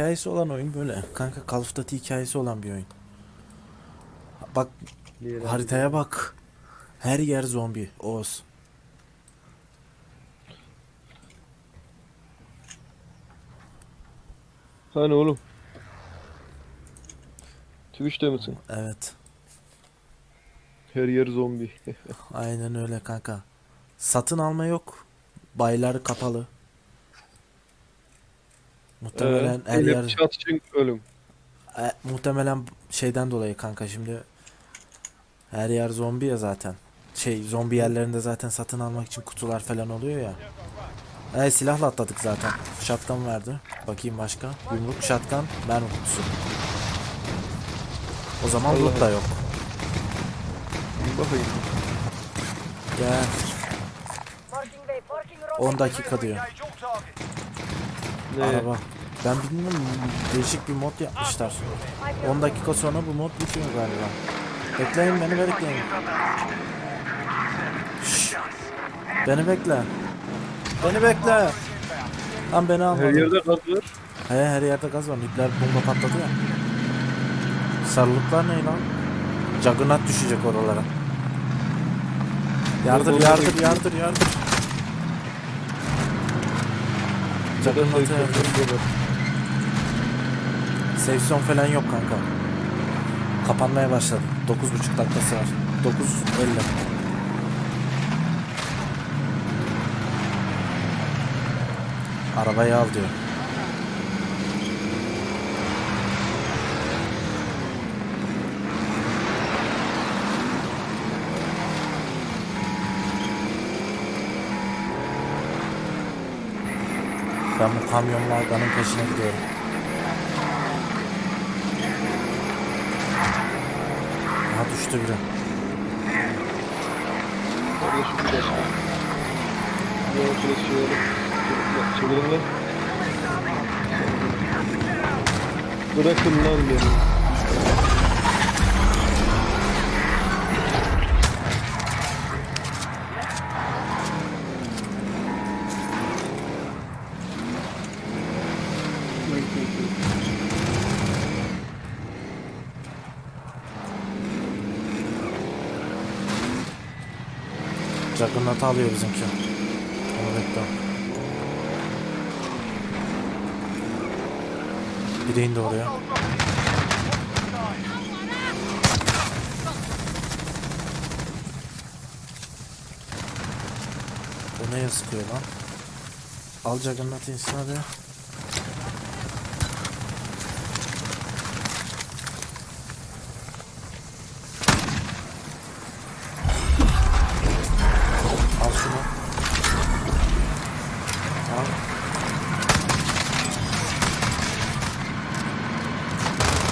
hikayesi olan oyun böyle. Kanka Call of Duty hikayesi olan bir oyun. Bak Niye haritaya bak. Her yer zombi. Oğuz. Hani oğlum? Twitch'te misin? Evet. Her yer zombi. Aynen öyle kanka. Satın alma yok. Baylar kapalı. Muhtemelen Ee, her yer çat için ölüm. E, muhtemelen şeyden dolayı kanka şimdi her yer zombi ya zaten. Şey zombi yerlerinde zaten satın almak için kutular falan oluyor ya. E, silahla atladık zaten. Shotgun verdi. Bakayım başka. Yumruk, shotgun, mermi kutusu. O zaman Allah loot da yok. Bakayım. Gel. Marking bay, parking road. 10 dakika diyor. Ne? Araba. Ben bilmiyorum değişik bir mod yapmışlar. 10 dakika sonra bu mod bitiyor galiba. Bekleyin beni bekleyin. Şşş. Beni bekle. Beni bekle. Lan beni Her almadın. yerde gaz var. He her yerde gaz var. Nükleer bomba patladı ya. Sarılıklar ne lan? Juggernaut düşecek oralara. Yardır yardır yardır yardır. Safe zone falan yok kanka. Kapanmaya başladı. 9.5 dakikası var. 9.50. Arabayı al diyor. Ben bu kamyonla Aga'nın peşine gidiyorum. Aha düştü biri. Bırakın lan beni. Juggernaut'u alıyor bizimki. Onu bekle. Biri indi oraya. O neye sıkıyor lan? Al Juggernaut insin hadi. Al şunu. Al.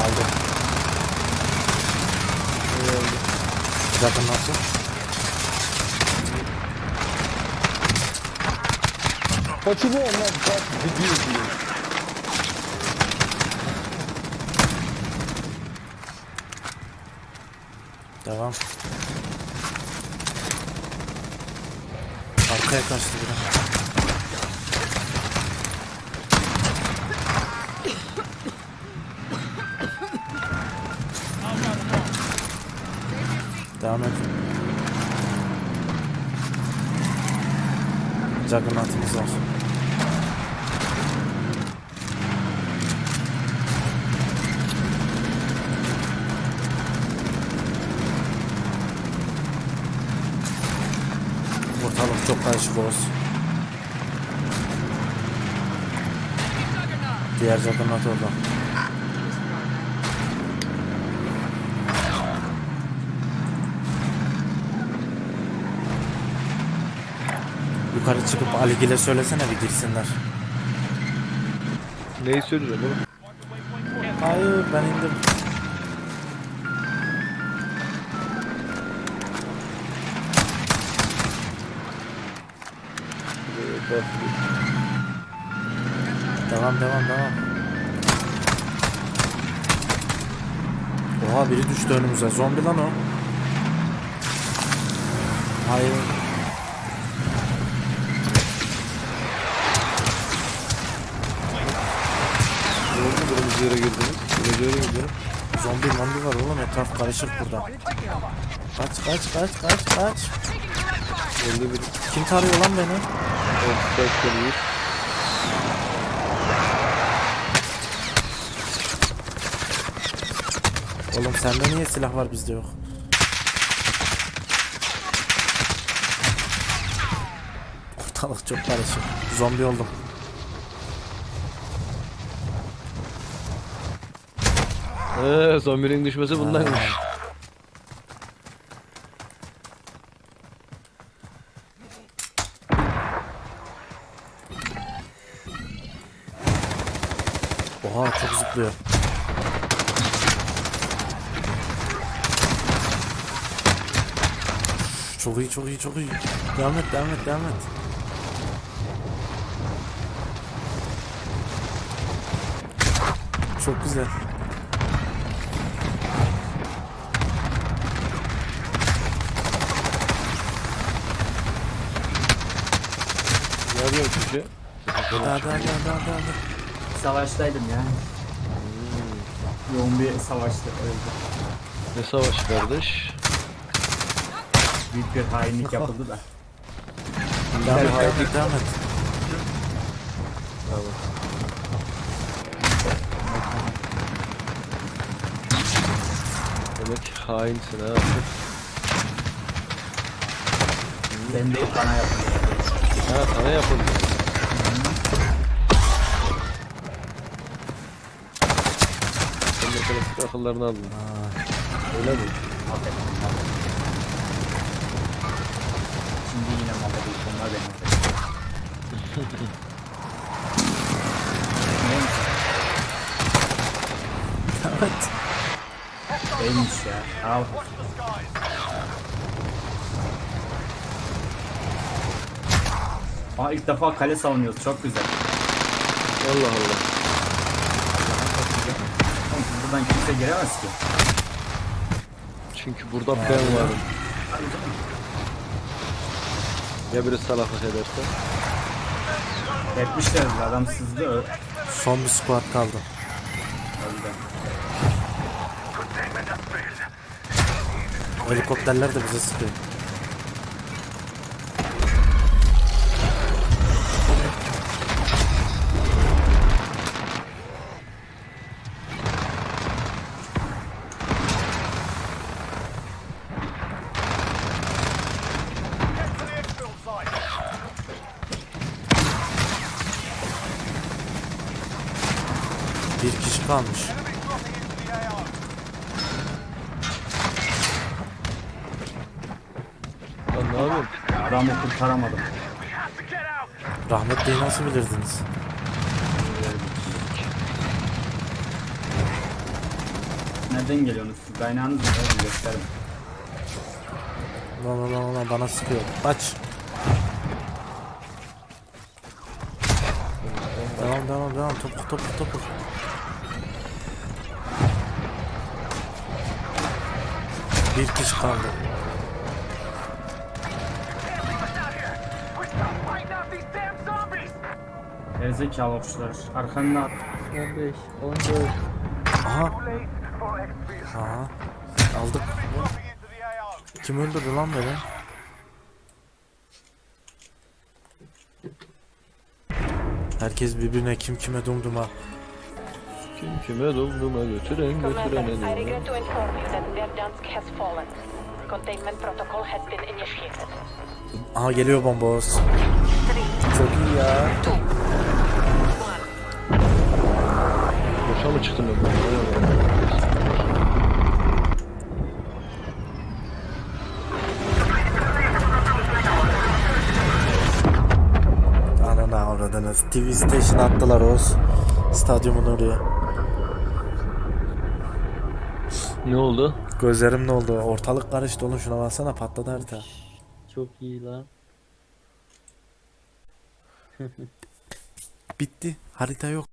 Aldım. Zaten nasıl? Почему он нас так дебил, блин? Devam. Arkaya kaçtı biri. Devam et. Juggernaut'ımız var. Ortalık çok karışık olsun. Diğer Juggernaut orada. Yukarı çıkıp Aligil'e söylesene bir girsinler. Neyi söyleyeceğim oğlum? Hayır ben indim. Bak. Devam devam devam. Oha biri düştü önümüze. Zombi lan o. Hayır. Oğlum yere girdiniz? Biraz yere girdiniz. Zombi zombi var oğlum etraf karışık burada. Kaç kaç kaç kaç kaç. Elde bir Kim tarıyor lan beni? offside geliyor. Oğlum sende niye silah var bizde yok? Ortalık çok karışık. Zombi oldum. Eee zombinin düşmesi bundanmış. Oha çok zıplıyor. Çok iyi çok iyi çok iyi. Devam et devam et devam et. Çok güzel. Ne yapıyorsun köşe? Hadi hadi hadi hadi hadi. Savaştaydım ya. Yoğun bir savaştı öldü. Ne savaş kardeş? Büyük bir hainlik yapıldı da. Devam et Gel, devam et devam et. Tamam. Demek hainsin ha. Ben de bana yaptım. Ha sana yapıldı. Klasik akıllarını aldın. Öyle mi? Affettim. Şimdi yine mahvedildi. Onlar benim? Evet. Neymiş ya? Al. Aa ilk defa kale savunuyoruz. Çok güzel. Allah Allah. Buradan kimse giremez ki. Çünkü burada ben varım. Ya biri salaklık ederse? Etmişler adam sızdı. ö- Son bir squad kaldı. Öldü. Helikopterler de bize sıkıyor. Kalmış. Lan ne yapıyorsun? Adamı kurtaramadım. Rahmetliyi nasıl bilirdiniz? Nereden geliyorsunuz? Kaynağınız mı? Oğlum gösterin. Lan lan lan lan bana sıkıyor. Kaç. Devam devam devam topuk topuk topuk. Bir kişi kaldı. Gerizekalı okçular. Arkanına at. 15, 14. Aha aha. Aldık. Kim öldürdü lan beni? Herkes birbirine kim kime dumduma. Kim kime dumduma götüren Commander, götürene I diyor. regret to inform you that Verdansk has fallen. Containment protocol has been initiated. Aha geliyor bomboz. Çok iyi ya. Boşa mı çıktım ben? Vay Ananı avradınız. TV station attılar Oğuz. Stadyumun oraya. Ne oldu? Gözlerim ne oldu? Ortalık karıştı oğlum şuna baksana patladı harita. Çok iyi lan. Bitti. Harita yok.